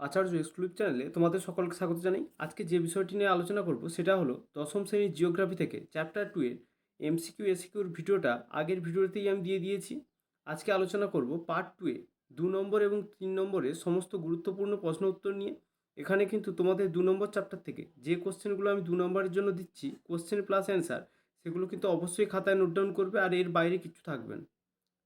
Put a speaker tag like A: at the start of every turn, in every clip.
A: আচার্য exclusive চ্যানেলে তোমাদের সকলকে স্বাগত জানাই। আজকে যে বিষয়টি নিয়ে আলোচনা করব সেটা হলো দশম শ্রেণির জিওগ্রাফি থেকে চ্যাপ্টার টু এর এমসিকিউ এসিকিউর ভিডিওটা আগের ভিডিওতেই আমি দিয়ে দিয়েছি। আজকে আলোচনা করব পার্ট টু এ দু নম্বর এবং তিন নম্বরের সমস্ত গুরুত্বপূর্ণ প্রশ্ন উত্তর নিয়ে। এখানে কিন্তু তোমাদের দু নম্বর চ্যাপ্টার থেকে যে কোশ্চেনগুলো আমি দু নম্বরের জন্য দিচ্ছি কোশ্চেন প্লাস অ্যান্সার সেগুলো কিন্তু অবশ্যই খাতায় নোট ডাউন করবে আর এর বাইরে কিছু থাকবে না।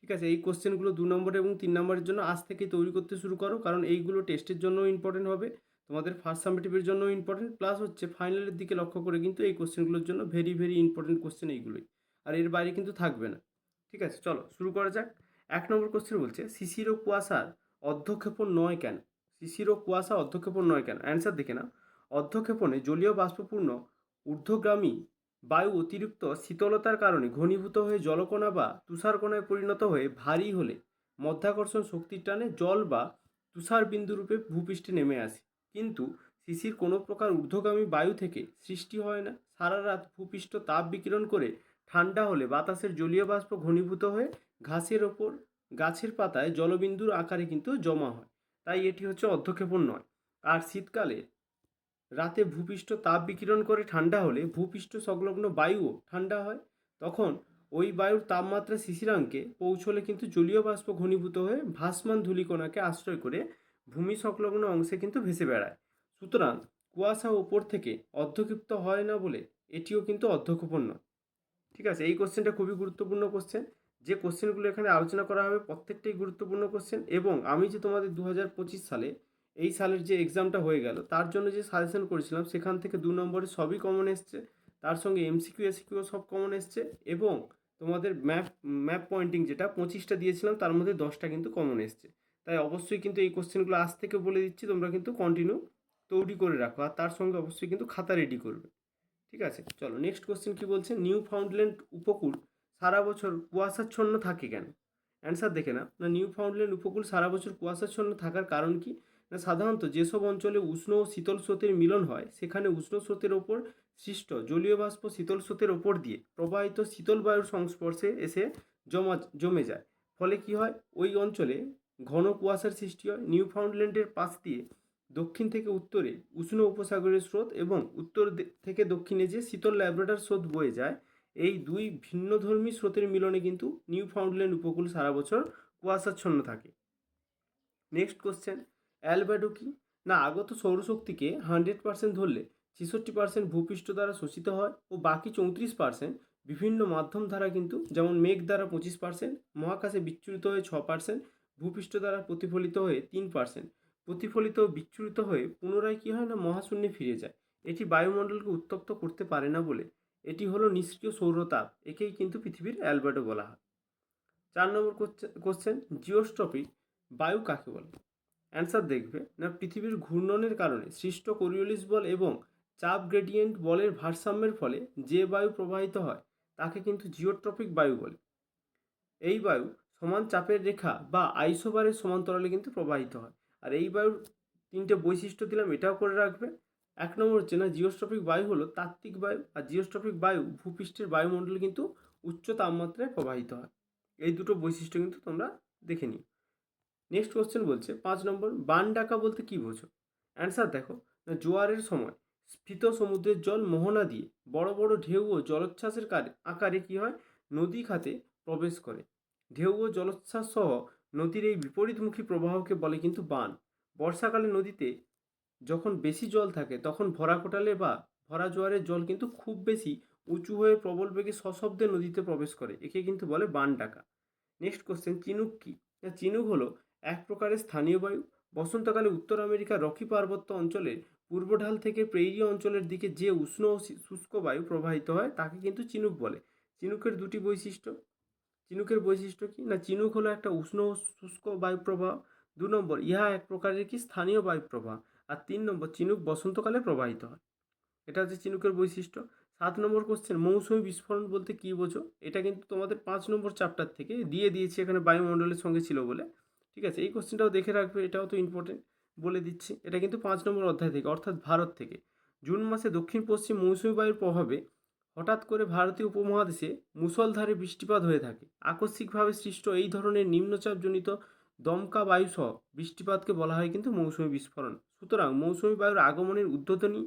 A: ঠিক আছে, এই কোশ্চেনগুলো দু নম্বর এবং তিন নম্বরের জন্য আজ থেকে তৈরি করতে শুরু করো, কারণ এইগুলো টেস্টের জন্য ইম্পর্টেন্ট হবে। তোমাদের ফার্স্ট সামেটিভের জন্য ইম্পর্টেন্ট প্লাস হচ্ছে ফাইনালের দিকে লক্ষ্য করে কিন্তু এই কোশ্চেনগুলোর জন্য ভেরি ভেরি ইম্পর্টেন্ট কোশ্চেন এইগুলোই। আর এর বাইরে কিন্তু থাকবে না। ঠিক আছে, চলো শুরু করা যাক। এক নম্বর কোশ্চেন বলছে, শিশির ও কুয়াশার অধ্যক্ষেপণ নয় কেন? শিশির ও কুয়াশা অধ্যক্ষেপণ নয় কেন? অ্যান্সার দেখে না অধ্যক্ষেপণে জলীয় বাষ্পপূর্ণ ঊর্ধ্বগামী বায়ু অতিরিক্ত শীতলতার কারণে ঘনীভূত হয়ে জলকণা বা তুষারকণায় পরিণত হয়ে ভারী হলে মধ্যাকর্ষণ শক্তির টানে জল বা তুষার বিন্দুরূপে ভূপৃষ্ঠে নেমে আসে। কিন্তু শিশির কোনো প্রকার ঊর্ধ্বগামী বায়ু থেকে সৃষ্টি হয় না। সারা রাত ভূপৃষ্ঠ তাপ বিকিরণ করে ঠান্ডা হলে বাতাসের জলীয় বাষ্প ঘনীভূত হয়ে ঘাসের ওপর, গাছের পাতায় জলবিন্দুর আকারে কিন্তু জমা হয়। তাই এটি হচ্ছে অধ্যক্ষেপণ নয়। আর শীতকালে রাতে ভূপৃষ্ঠ তাপ বিকিরণ করে ঠান্ডা হলে ভূপৃষ্ঠ সংলগ্ন বায়ুও ঠান্ডা হয়। তখন ওই বায়ুর তাপমাত্রা শিশিরাঙ্কে পৌঁছলে কিন্তু জলীয় বাষ্প ঘনীভূত হয়ে ভাসমান ধূলিকণাকে আশ্রয় করে ভূমি সংলগ্ন অংশে কিন্তু ভেসে বেড়ায়। সুতরাং কুয়াশা ওপর থেকে অর্ধক্ষিপ্ত হয় না বলে এটিও কিন্তু অর্ধক্ষেপণ নয়। ঠিক আছে, এই কোশ্চেনটা খুবই গুরুত্বপূর্ণ কোশ্চেন যে কোশ্চেনগুলো এখানে আলোচনা করা হবে প্রত্যেকটাই গুরুত্বপূর্ণ কোশ্চেন এবং আমি যে তোমাদের দু হাজার পঁচিশ সালে এই সালের যে এক্সামটা হয়ে গেল, তার জন্য যে সাজেশন করেছিলাম, সেখান থেকে দু নম্বরে সবই কমন এসছে। তার সঙ্গে এমসিকিউ এসিকিউ সব কমন এসছে এবং তোমাদের ম্যাপ ম্যাপ পয়েন্টিং যেটা, পঁচিশটা দিয়েছিলাম, তার মধ্যে দশটা কিন্তু কমন এসছে। তাই অবশ্যই কিন্তু এই কোশ্চেনগুলো আজ থেকে বলে দিচ্ছি, তোমরা কিন্তু কন্টিনিউ তৈরি করে রাখো আর তার সঙ্গে অবশ্যই কিন্তু খাতা রেডি করবে। ঠিক আছে? চলো নেক্সট কোশ্চেন কি বলছে? নিউ ফাউন্ডল্যান্ড উপকূল সারা বছর কুয়াশাচ্ছন্ন থাকে কেন? অ্যান্সার দেখে না না নিউ ফাউন্ডল্যান্ড উপকূল সারা বছর কুয়াশাচ্ছন্ন থাকার কারণ কি? সাধারণত যেসব অঞ্চলে উষ্ণ ও শীতল স্রোতের মিলন হয়, সেখানে উষ্ণ স্রোতের ওপর সৃষ্ট জলীয় বাষ্প শীতল স্রোতের ওপর দিয়ে প্রবাহিত শীতল বায়ুর সংস্পর্শে এসে জমা, জমে যায়। ফলে কি হয়? ওই অঞ্চলে ঘন কুয়াশার সৃষ্টি হয়। নিউ ফাউন্ডল্যান্ডের পাশ দিয়ে দক্ষিণ থেকে উত্তরে উষ্ণ উপসাগরের স্রোত এবং উত্তর থেকে দক্ষিণে যে শীতল ল্যাব্রাডার স্রোত বয়ে যায়, এই দুই ভিন্নধর্মী স্রোতের মিলনে কিন্তু নিউ ফাউন্ডল্যান্ড উপকূল সারা বছর কুয়াশাচ্ছন্ন থাকে। Next question. অ্যালব্যাডো কি না, আগত সৌরশক্তিকে হান্ড্রেড পার্সেন্ট ধরলে ছেষট্টি পার্সেন্ট ভূপৃষ্ঠ দ্বারা শোষিত হয় ও বাকি চৌত্রিশ পার্সেন্ট বিভিন্ন মাধ্যম দ্বারা কিন্তু, যেমন মেঘ দ্বারা পঁচিশ পার্সেন্ট, মহাকাশে বিচ্ছুরিত হয়ে ছ পার্সেন্ট, ভূপৃষ্ঠ দ্বারা প্রতিফলিত হয়ে তিন পার্সেন্ট। প্রতিফলিত ও বিচ্ছুরিত হয়ে পুনরায় কী হয় না, মহাশূন্যে ফিরে যায়। এটি বায়ুমণ্ডলকে উত্তপ্ত করতে পারে না বলে। এটি হলো নিষ্ক্রিয় সৌরতাপ, একেই কিন্তু পৃথিবীর অ্যালবার্টো বলা হয়। চার নম্বর কোশ্চেন জিওস্ট্রপিক বায়ু কাকে বলে? অ্যান্সার দেখবে। না, পৃথিবীর ঘূর্ণনের কারণে সৃষ্ট কোরিওলিস বল এবং চাপ গ্রেডিয়েন্ট বলের ভারসাম্যের ফলে যে বায়ু প্রবাহিত হয়, তাকে কিন্তু জিওট্রপিক বায়ু বলে। এই বায়ু সমান চাপের রেখা বা আইসোবারের সমান্তরালে কিন্তু প্রবাহিত হয়। আর এই বায়ুর তিনটে বৈশিষ্ট্য দিলাম, এটাও করে রাখবে। এক নম্বর হচ্ছে না জিওস্ট্রপিক বায়ু হলো তাত্ত্বিক বায়ু, আর জিওস্ট্রপিক বায়ু ভূপৃষ্ঠের বায়ুমণ্ডলে কিন্তু উচ্চ তাপমাত্রায় প্রবাহিত হয়। এই দুটো বৈশিষ্ট্য কিন্তু তোমরা দেখে নিও। নেক্সট কোশ্চেন বলছে, পাঁচ নম্বর, বান ডাকা বলতে কী বোঝো? অ্যান্সার দেখো জোয়ারের সময় স্ফীত সমুদ্রের জল মোহনা দিয়ে বড় বড় ঢেউ ও জলোচ্ছ্বাসের কারে, আকারে কী হয়? নদী খাতে প্রবেশ করে। ঢেউ ও জলোচ্ছ্বাস সহ নদীর এই বিপরীতমুখী প্রবাহকে বলে কিন্তু বান। বর্ষাকালে নদীতে যখন বেশি জল থাকে, তখন ভরা কোটালে বা ভরা জোয়ারের জল কিন্তু খুব বেশি উঁচু হয়ে প্রবল বেগে সশব্দে নদীতে প্রবেশ করে। একে কিন্তু বলে বান ডাকা। নেক্সট কোশ্চেন চিনুক কি? চিনুক হলো এক প্রকারের স্থানীয় বায়ু। বসন্তকালে উত্তর আমেরিকার রকি পার্বত্য অঞ্চলের পূর্ব ঢাল থেকে প্রেইরি অঞ্চলের দিকে যে উষ্ণ ও শুষ্ক বায়ু প্রবাহিত হয়, তাকে কিন্তু চিনুক বলে। চিনুকের দুটি বৈশিষ্ট্য। চিনুকের বৈশিষ্ট্য কি? না, চিনুক হলো একটা উষ্ণ ও শুষ্ক বায়ু প্রবাহ। দু নম্বর, ইহা এক প্রকারের কি? স্থানীয় বায়ু প্রবাহ। আর তিন নম্বর, চিনুক বসন্তকালে প্রবাহিত হয়। এটা হচ্ছে চিনুকের বৈশিষ্ট্য। সাত নম্বর কোশ্চেন মৌসুমী বিস্ফোরণ বলতে কী বোঝো? এটা কিন্তু তোমাদের পাঁচ নম্বর চ্যাপ্টার থেকে দিয়ে দিয়েছি, এখানে বায়ুমণ্ডলের সঙ্গে ছিল বলে। ঠিক আছে? এই কোশ্চেনটাও দেখে রাখবে, এটাও তো ইম্পর্টেন্ট বলে দিচ্ছি। এটা কিন্তু পাঁচ নম্বর অধ্যায় থেকে, অর্থাৎ ভারত থেকে। জুন মাসে দক্ষিণ পশ্চিম মৌসুমী বায়ুর প্রভাবে হঠাৎ করে ভারতীয় উপমহাদেশে মুষলধারে বৃষ্টিপাত হয়ে থাকে। আকস্মিকভাবে সৃষ্ট এই ধরনের নিম্নচাপজনিত দমকা বায়ু সহ বৃষ্টিপাতকে বলা হয় কিন্তু মৌসুমি বিস্ফোরণ। সুতরাং মৌসুমি বায়ুর আগমনের উদ্বোধনী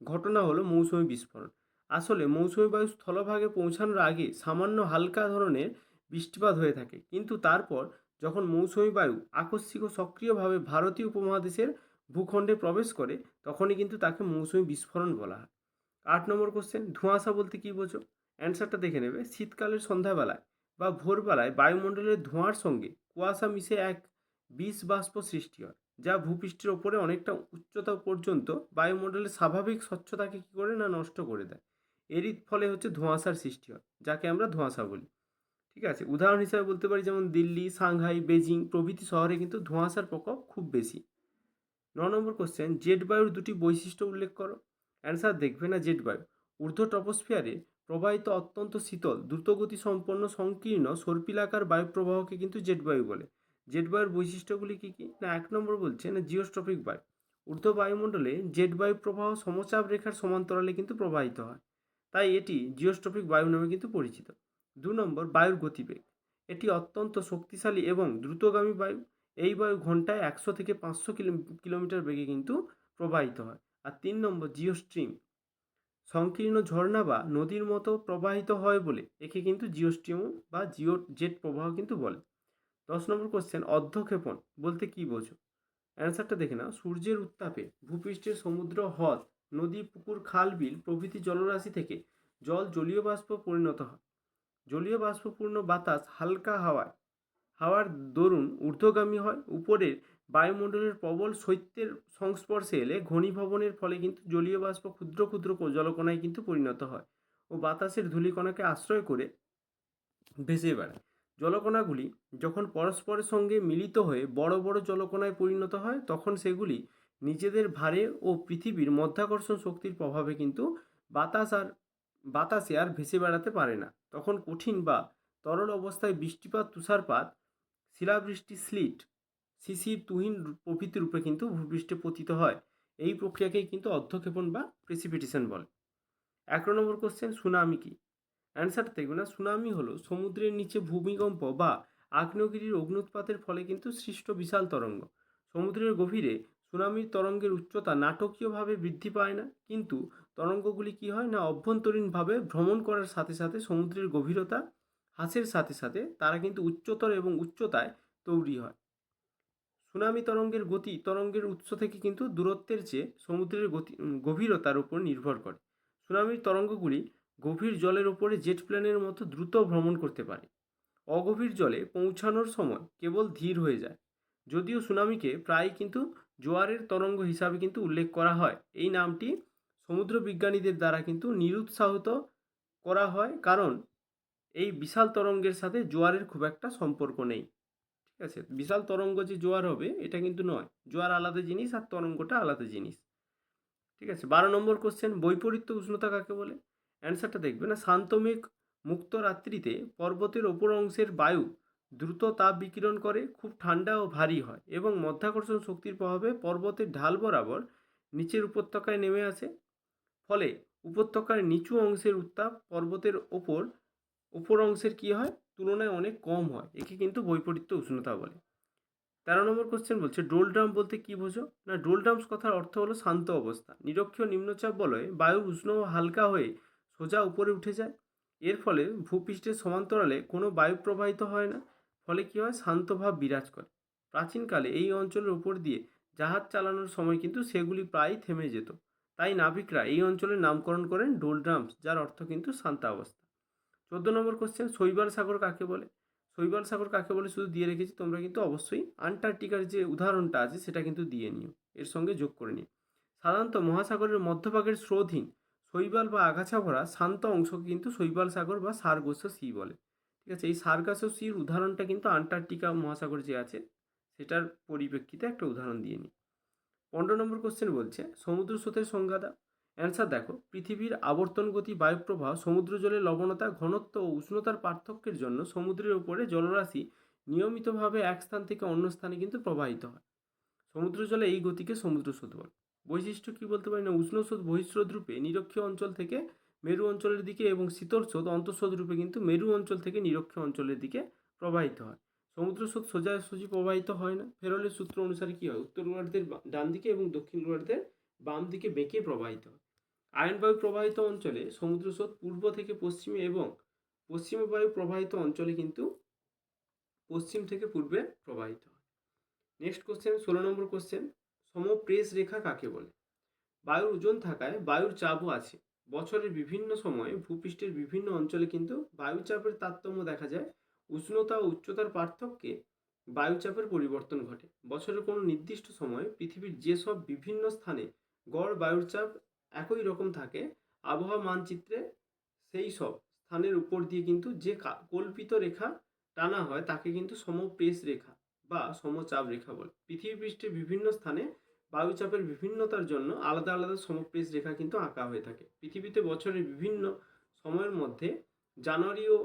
A: ঘটনা হলো মৌসুমি বিস্ফোরণ। আসলে মৌসুমি বায়ু স্থলভাগে পৌঁছানোর আগে সামান্য হালকা ধরনের বৃষ্টিপাত হয়ে থাকে। কিন্তু তারপর যখন মৌসুমি বায়ু আকস্মিক ও সক্রিয়ভাবে ভারতীয় উপমহাদেশের ভূখণ্ডে প্রবেশ করে, তখনই কিন্তু তাকে মৌসুমি বিস্ফোরণ বলা হয়। আট নম্বর কোশ্চেন ধোঁয়াশা বলতে কী বোঝো? অ্যান্সারটা দেখে নেবে। শীতকালের সন্ধ্যাবেলায় বা ভোরবেলায় বায়ুমণ্ডলের ধোঁয়ার সঙ্গে কুয়াশা মিশে এক বিষ বাষ্প সৃষ্টি হয়, যা ভূপৃষ্ঠের ওপরে অনেকটা উচ্চতা পর্যন্ত বায়ুমণ্ডলের স্বাভাবিক স্বচ্ছতাকে কী করে না নষ্ট করে দেয়। এরই ফলে হচ্ছে ধোঁয়াশার সৃষ্টি হয়, যাকে আমরা ধোঁয়াশা বলি। ঠিক আছে? উদাহরণ হিসাবে বলতে পারি যেমন দিল্লি, সাংহাই বেজিং প্রভৃতি শহরে কিন্তু ধোঁয়াশার প্রকোপ খুব বেশি। ন নম্বর কোশ্চেন জেট বায়ুর দুটি বৈশিষ্ট্য উল্লেখ করো। অ্যান্সার দেখবে না জেট বায়ু। ঊর্ধ্ব টপোস্ফিয়ারে প্রবাহিত অত্যন্ত শীতল, দ্রুতগতি সম্পন্ন, সংকীর্ণ, সর্পিলাকার বায়ু প্রবাহকে কিন্তু জেট বায়ু বলে। জেট বায়ুর বৈশিষ্ট্যগুলি কী কী? না, এক নম্বর বলছে না জিওস্ট্রপিক বায়ু। ঊর্ধ্ব বায়ুমণ্ডলে জেট বায়ু প্রবাহ সমচাপ রেখার সমান্তরালে কিন্তু প্রবাহিত হয়। তাই এটি জিওস্ট্রপিক বায়ু নামে কিন্তু পরিচিত। দু নম্বর বায়ুর গতিবেগ। এটি অত্যন্ত শক্তিশালী এবং দ্রুতগামী বায়ু। এই বায়ু ঘন্টায় একশো থেকে পাঁচশো কিলো, কিলোমিটার বেগে কিন্তু প্রবাহিত হয়। আর তিন নম্বর জিও স্ট্রিম সংকীর্ণ ঝর্ণা বা নদীর মতো প্রবাহিত হয় বলে একে কিন্তু জিও স্ট্রিম বা জিও জেট প্রবাহ কিন্তু বলে। দশ নম্বর কোশ্চেন অর্ধক্ষেপণ বলতে কী বোঝো? অ্যান্সারটা দেখে না সূর্যের উত্তাপে ভূপৃষ্ঠের সমুদ্র, হ্রদ, নদী, পুকুর, খাল, বিল প্রভৃতি জলরাশি থেকে জল জলীয় বাষ্প পরিণত হয়। জলীয় বাষ্পপূর্ণ বাতাস হালকা হাওয়ায়। হাওয়ার দরুন ঊর্ধ্বগামী হয়। উপরের বায়ুমণ্ডলের প্রবল শৈত্যের সংস্পর্শে এলে ঘনীভবনের ফলে কিন্তু জলীয় বাষ্প ক্ষুদ্র ক্ষুদ্র জলকণায় কিন্তু পরিণত হয় ও বাতাসের ধূলিকণাকে আশ্রয় করে ভেসে বেড়ায়। জলকণাগুলি যখন পরস্পরের সঙ্গে মিলিত হয়ে বড় বড় জলকণায় পরিণত হয়, তখন সেগুলি নিজেদের ভারে ও পৃথিবীর মধ্যাকর্ষণ শক্তির প্রভাবে কিন্তু বাতাস আর বাতাসে আর ভেসে বেড়াতে পারে না। তখন কঠিন বা তরল অবস্থায় বৃষ্টিপাত, তুষারপাত, শিলাবৃষ্টি, স্লিট শিশির তুহিন প্রভৃতি রূপে কিন্তু ভূপৃষ্ঠে পতিত হয়। এই প্রক্রিয়াকেই কিন্তু অর্ধক্ষেপণ বা প্রেসিপিটেশন বলে। এক নম্বর কোশ্চেন সুনামি কি? অ্যান্সার দেখবে না। সুনামি হলো সমুদ্রের নিচে ভূমিকম্প বা আগ্নেয়গিরির অগ্নুৎপাতের ফলে কিন্তু সৃষ্ট বিশাল তরঙ্গ। সমুদ্রের গভীরে সুনামির তরঙ্গের উচ্চতা নাটকীয়ভাবে বৃদ্ধি পায় না, কিন্তু তরঙ্গগুলি কি হয় না, অভ্যন্তরীণভাবে ভ্রমণ করার সাথে সাথে সমুদ্রের গভীরতা, হ্রাসের সাথে সাথে তারা কিন্তু উচ্চতর এবং উচ্চতায় তৈরি হয়। সুনামি তরঙ্গের গতি তরঙ্গের উৎস থেকে কিন্তু দূরত্বের চেয়ে সমুদ্রের গতি গভীরতার উপর নির্ভর করে। সুনামির তরঙ্গগুলি গভীর জলের উপরে জেট প্লেনের মতো দ্রুত ভ্রমণ করতে পারে। অগভীর জলে পৌঁছানোর সময় কেবল ধীর হয়ে যায়। যদিও সুনামিকে প্রায় কিন্তু জোয়ারের তরঙ্গ হিসাবে কিন্তু উল্লেখ করা হয়। এই নামটি সমুদ্র বিজ্ঞানীদের দ্বারা কিন্তু নিরুৎসাহিত করা হয়, কারণ এই বিশাল তরঙ্গের সাথে জোয়ারের খুব একটা সম্পর্ক নেই। ঠিক আছে? বিশাল তরঙ্গ যে জোয়ার হবে, এটা কিন্তু নয়। জোয়ার আলাদা জিনিস আর তরঙ্গটা আলাদা জিনিস। ঠিক আছে? বারো নম্বর কোশ্চেন বৈপরীত্য উষ্ণতা কাকে বলে? অ্যান্সারটা দেখবে না। শান্তমেঘ মুক্ত রাত্রিতে পর্বতের ওপর অংশের বায়ু দ্রুত তাপ বিকিরণ করে, খুব ঠান্ডা ও ভারী হয় এবং মধ্যাকর্ষণ শক্তির প্রভাবে পর্বতের ঢাল বরাবর নিচের উপত্যকায় নেমে আসে। ফলে উপত্যকার নিচু অংশের উত্তাপ পর্বতের ওপর উপর অংশের কী হয়? তুলনায় অনেক কম হয়, একে কিন্তু বৈপরীত্য উষ্ণতা বলে। তেরো নম্বর কোশ্চেন বলছে ডোলড্রাম বলতে কী বোঝো? না ডোলড্রামস কথার অর্থ হলো শান্ত অবস্থা। নিরক্ষীয় নিম্নচাপ বলয়ে বায়ু উষ্ণ ও হালকা হয়ে সোজা উপরে উঠে যায়। এর ফলে ভূপৃষ্ঠের সমান্তরালে কোনো বায়ু প্রবাহিত হয় না। ফলে কী হয়? শান্তভাব বিরাজ করে। প্রাচীনকালে এই অঞ্চলের উপর দিয়ে জাহাজ চালানোর সময় কিন্তু সেগুলি প্রায়ই থেমে যেত। তাই নাবিকরা এই অঞ্চলের নামকরণ করেন ডোলড্রামস, যার অর্থ কিন্তু শান্ত অবস্থা। চোদ্দ নম্বর কোশ্চেন শৈবাল সাগর কাকে বলে? শৈবাল সাগর কাকে বলে? শুধু দিয়ে রেখেছি, তোমরা কিন্তু অবশ্যই আন্টার্কটিকার যে উদাহরণটা আছে, সেটা কিন্তু দিয়ে নিও। এর সঙ্গে যোগ করে নিও। সাধারণত মহাসাগরের মধ্যভাগের স্রোতহীন শৈবাল বা আগাছা ভরা শান্ত অংশকে কিন্তু শৈবাল সাগর বা সার্গস্য সি বলে। ঠিক আছে? এই সার্গাস্য সির উদাহরণটা কিন্তু আন্টার্কটিকা মহাসাগর যে আছে, সেটার পরিপ্রেক্ষিতে একটা উদাহরণ দিয়ে নিই। পনেরো নম্বর কোশ্চেন বলছে, সমুদ্র স্রোতের সংজ্ঞা দাও। অ্যান্সার দেখো, পৃথিবীর আবর্তন গতি, বায়ুপ্রবাহ, সমুদ্র জলের লবণতা, ঘনত্ব ও উষ্ণতার পার্থক্যের জন্য সমুদ্রের উপরে জলরাশি নিয়মিতভাবে এক স্থান থেকে অন্য স্থানে কিন্তু প্রবাহিত হয়। সমুদ্র জলে এই গতিকে সমুদ্র স্রোত বলে। বৈশিষ্ট্য কী বলতে পারি না? উষ্ণ স্রোত বহিঃস্রোত রূপে নিরক্ষীয় অঞ্চল থেকে মেরু অঞ্চলের দিকে এবং শীতল স্রোত অন্তঃস্রোত রূপে কিন্তু মেরু অঞ্চল থেকে নিরক্ষ অঞ্চলের দিকে প্রবাহিত হয়। সমুদ্র স্রোত সোজাসুজি প্রবাহিত হয় না। ফেরলের সূত্র অনুসারে কী হয়? উত্তর গোলার্ধের ডান দিকে এবং দক্ষিণ গোলার্ধের বাম দিকে বেঁকে প্রবাহিত হয়। আয়ন বায়ু প্রবাহিত অঞ্চলে সমুদ্র স্রোত পূর্ব থেকে পশ্চিমে এবং পশ্চিম বায়ু প্রবাহিত অঞ্চলে কিন্তু পশ্চিম থেকে পূর্বে প্রবাহিত হয়। নেক্সট কোশ্চেন ষোলো নম্বর কোশ্চেন সমপ্রেস রেখা কাকে বলে? বায়ুর ওজন থাকায় বায়ুর চাপও আছে। বছরের বিভিন্ন সময়ে ভূপৃষ্ঠের বিভিন্ন অঞ্চলে কিন্তু বায়ুচাপের তারতম্য দেখা যায়। উষ্ণতা ও উচ্চতার পার্থক্যে বায়ুচাপের পরিবর্তন ঘটে। বছরের কোনো নির্দিষ্ট সময়ে পৃথিবীর যেসব বিভিন্ন স্থানে গড় বায়ুর চাপ একই রকম থাকে, আবহাওয়া মানচিত্রে সেই সব স্থানের উপর দিয়ে কিন্তু যে কল্পিত রেখা টানা হয় তাকে কিন্তু সমপ্রেস রেখা বা সমচাপ রেখা বলে। পৃথিবী পৃষ্ঠের বিভিন্ন স্থানে বায়ুচাপের বিভিন্নতার জন্য আলাদা আলাদা সমপ্রেস রেখা কিন্তু আঁকা হয়ে থাকে। পৃথিবীতে বছরের বিভিন্ন সময়ের মধ্যে জানুয়ারি ও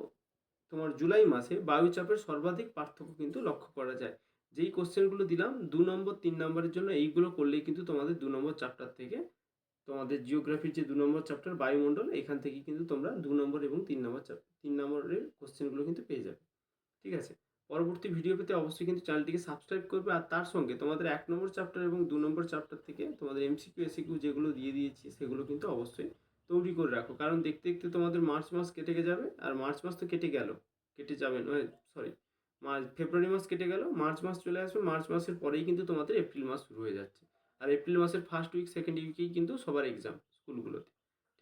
A: তোমার জুলাই মাসে বায়ুচাপের সর্বাধিক পার্থক্য কিন্তু লক্ষ্য করা যায়। যেই কোশ্চেনগুলো দিলাম, দু নম্বর, তিন নম্বরের জন্য এইগুলো করলেই কিন্তু তোমাদের দু নম্বর চ্যাপ্টার থেকে তোমাদের জিওগ্রাফির যে দু নম্বর চ্যাপ্টার বায়ুমণ্ডল, এখান থেকে কিন্তু তোমরা দু নম্বর এবং তিন নম্বর চ্যাপ্টার তিন নম্বরের কোশ্চেনগুলো কিন্তু পেয়ে যাবে। ঠিক আছে? পরবর্তী ভিডিও পেতে অবশ্যই কিন্তু চ্যানেলটিকে সাবস্ক্রাইব করবে। আর তার সঙ্গে তোমাদের এক নম্বর চ্যাপ্টার এবং দু নম্বর চ্যাপ্টার থেকে তোমাদের এমসিকিউ এসিকিউ যেগুলো দিয়ে দিয়েছি, সেগুলো কিন্তু অবশ্যই তৈরি করে রাখো। কারণ দেখতে দেখতে তোমাদের মার্চ মাস কেটে যাবে, আর মার্চ মাস তো কেটে গেল। কেটে যাবে নয় সরি মার্চ ফেব্রুয়ারি মাস কেটে গেল, মার্চ মাস চলে আসবে, মার্চ মাসের পরেই কিন্তু তোমাদের এপ্রিল মাস শুরু হয়ে যাচ্ছে। আর এপ্রিল মাসের ফার্স্ট উইক সেকেন্ড উইকেই কিন্তু সবার এক্সাম স্কুলগুলোতে,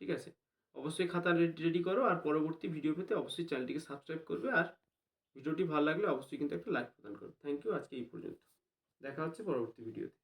A: ঠিক আছে? অবশ্যই খাতা রেডি করো, আর পরবর্তী ভিডিও পেতে অবশ্যই চ্যানেলটিকে সাবস্ক্রাইব করবে। আর ভিডিওটি ভালো লাগলে অবশ্যই কিন্তু একটা লাইক প্রদান করুন। থ্যাংক ইউ আজকে এই পর্যন্ত। দেখা হচ্ছে পরবর্তী ভিডিওতে।